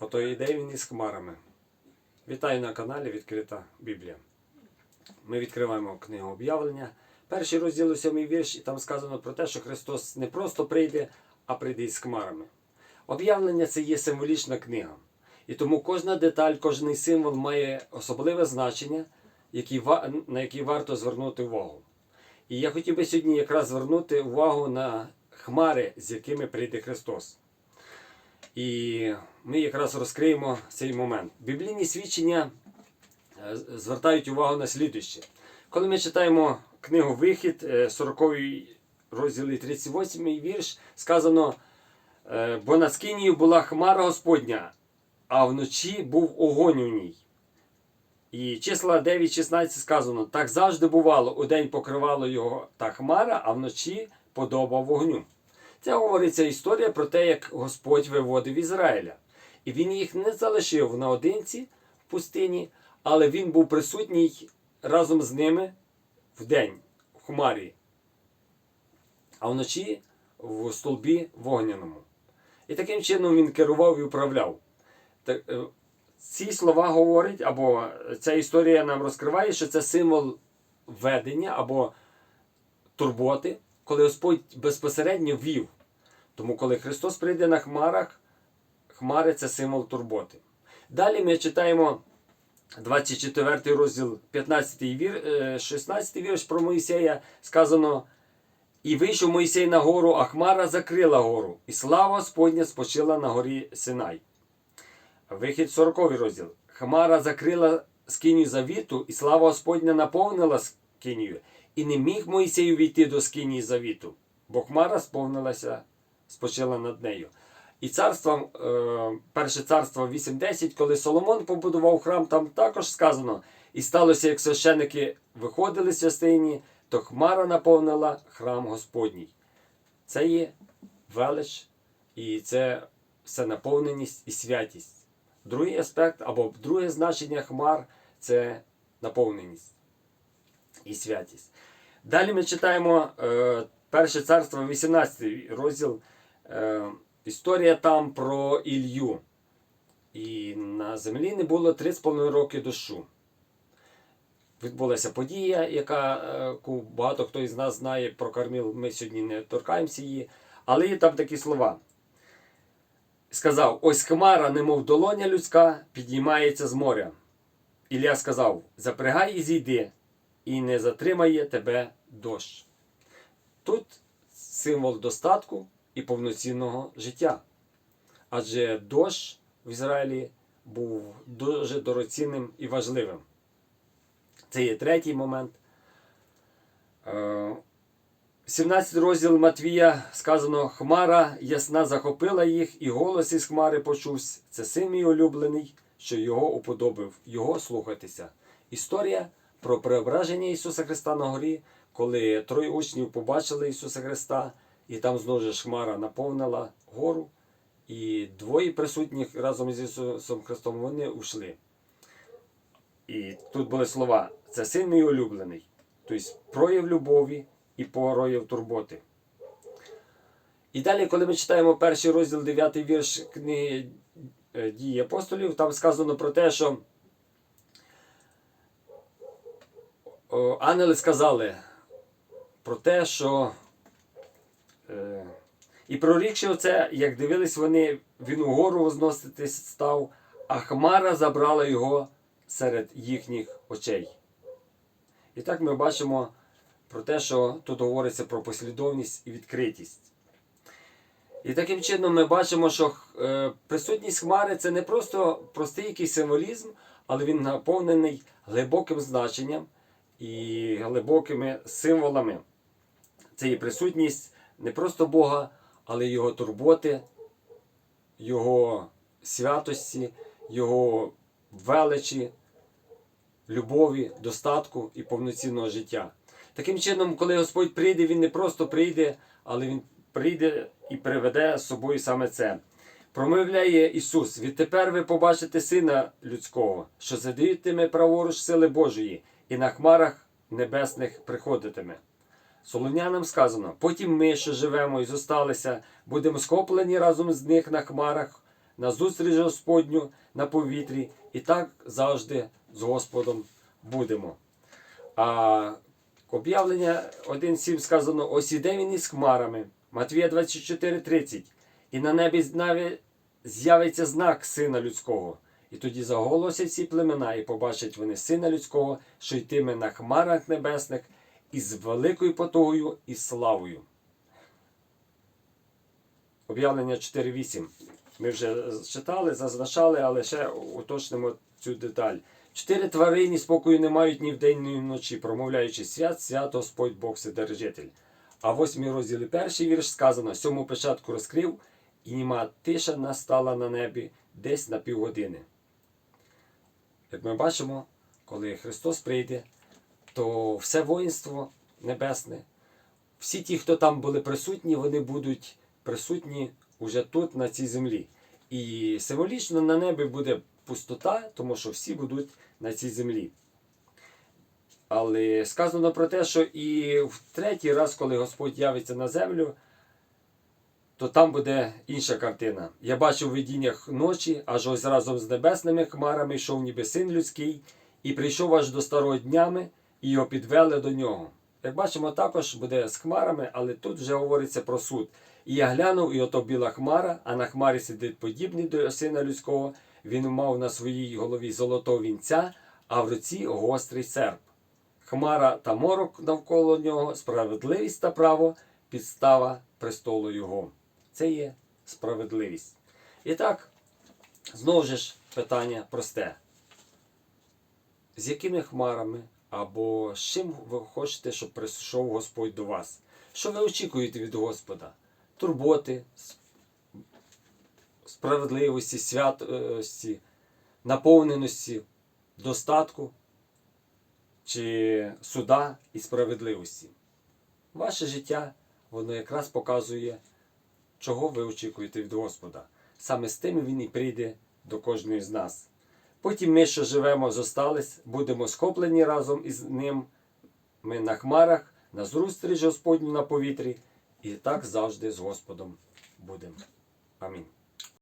Ото йде він із хмарами. Вітаю на каналі Відкрита Біблія. Ми відкриваємо книгу об'явлення. Перший розділ, сьомий вірш, і там сказано про те, що Христос не просто прийде, а прийде із хмарами. Об'явлення це є символічна книга. І тому кожна деталь, кожний символ має особливе значення, на який варто звернути увагу. І я хотів би сьогодні якраз звернути увагу на хмари, з якими прийде Христос. І ми якраз розкриємо цей момент. Біблійні свідчення е, звертають увагу на слідуще. Коли ми читаємо книгу Вихід, е, 40 розділ і 38 вірш, сказано: е, бо на скинію була хмара Господня, а вночі був огонь у ній. І числа 9.16 сказано: так завжди бувало, удень покривало його та хмара, а вночі подоба вогню. Це говориться історія про те, як Господь виводив Ізраїля. І він їх не залишив наодинці в пустині, але він був присутній разом з ними вдень, в хмарі, а вночі в столбі вогняному. І таким чином він керував і управляв. Е, ці слова говорять, або ця історія нам розкриває, що це символ ведення або турботи, коли Господь безпосередньо вів. Тому, коли Христос прийде на хмарах, хмари це символ турботи. Далі ми читаємо 24 розділ, 15 вір, е, 16 вірш про Моїсея. Сказано: І вийшов Моїсей на гору, а хмара закрила гору, і слава Господня спочила на горі Синай. Вихід 40 розділ. Хмара закрила скиню завіту, і слава Господня наповнила скинію. І не міг Моїсей увійти до скині завіту, бо хмара сповнилася, спочила над нею. І царство, е, перше царство 8.10, коли Соломон побудував храм, там також сказано: і сталося, як священики виходили з святині, то хмара наповнила храм Господній. Це є велич, і це все наповненість і святість. Другий аспект або друге значення хмар це наповненість і святість. Далі ми читаємо е, перше царство, 18 розділ. Е, історія там про Ілью. І на землі не було 3,5 роки дощу. Відбулася подія, е, яку багато хто із нас знає про Карміл. Ми сьогодні не торкаємося її. Але є там такі слова. Сказав: ось хмара, немов долоня людська, підіймається з моря. Ілля сказав: Запрягай і зійди, і не затримає тебе дощ. Тут символ достатку і повноцінного життя. Адже дощ в Ізраїлі був дуже дорогоцінним і важливим. Це є третій момент. Е, 17 розділ Матвія сказано: Хмара ясна захопила їх, і голос із хмари почувся. Це син мій улюблений, що його уподобив, його слухатися. Історія про преображення Ісуса Христа на горі, коли троє учнів побачили Ісуса Христа, і там знову ж хмара наповнила гору, і двоє присутніх разом з Ісусом Христом вони ушли. І тут були слова: це син мій улюблений, тобто прояв любові і прояв турботи. І далі, коли ми читаємо перший розділ, 9 вірш книги е, дії апостолів, там сказано про те, що ангели сказали про те, що е, і прорікши оце, як дивились вони, він угору возноситись став, а хмара забрала його серед їхніх очей. І так ми бачимо про те, що тут говориться про послідовність і відкритість. І таким чином ми бачимо, що е, присутність хмари це не просто простий якийсь символізм, але він наповнений глибоким значенням і глибокими символами. Це є присутність не просто Бога, але Його турботи, Його святості, Його величі, любові, достатку і повноцінного життя. Таким чином, коли Господь прийде, Він не просто прийде, але Він прийде і приведе з собою саме це. Промовляє Ісус: відтепер ви побачите Сина Людського, що задіятиме праворуч сили Божої, і на хмарах небесних приходитиме. Солонянам сказано: потім ми, що живемо і зосталися, будемо схоплені разом з них на хмарах на зустріч Господню на повітрі, і так завжди з Господом будемо. А об'явлення 1.7 сказано: ось іде він із хмарами. Матвія 24.30. І на небі з'явиться знак Сина Людського. І тоді заголосять всі племена, і побачать вони Сина Людського, що йтиме на хмарах небесних із великою потугою і славою. Об'явлення 4.8. Ми вже читали, зазначали, але ще уточнимо цю деталь. Чотири тварині спокою не мають ні вдень, ні вночі, промовляючи свят, свят Господь Бог Вседержитель. А восьмій розділі перший вірш сказано: сьому печатку розкрив, і німа тиша настала на небі десь на півгодини. Як ми бачимо, коли Христос прийде, то все воїнство небесне, всі ті, хто там були присутні, вони будуть присутні уже тут, на цій землі. І символічно на небі буде пустота, тому що всі будуть на цій землі. Але сказано про те, що і в третій раз, коли Господь явиться на землю, то там буде інша картина. Я бачив у видіннях ночі, аж ось разом з небесними хмарами йшов ніби син людський, і прийшов аж до старого днями, і його підвели до нього. Як бачимо, також буде з хмарами, але тут вже говориться про суд. І я глянув, і ото біла хмара, а на хмарі сидить подібний до сина людського. Він мав на своїй голові золотого вінця, а в руці гострий серп. Хмара та морок навколо нього, справедливість та право, підстава престолу його. Це є справедливість. І так, знову ж питання просте. З якими хмарами або з чим ви хочете, щоб прийшов Господь до вас? Що ви очікуєте від Господа? Турботи, справедливості, святості, наповненості, достатку чи суда і справедливості? Ваше життя, воно якраз показує, чого ви очікуєте від Господа. Саме з тим він і прийде до кожної з нас. Потім ми, що живемо, зостались, будемо схоплені разом із ним. Ми на хмарах, на зустріч Господню на повітрі, і так завжди з Господом будемо. Амінь.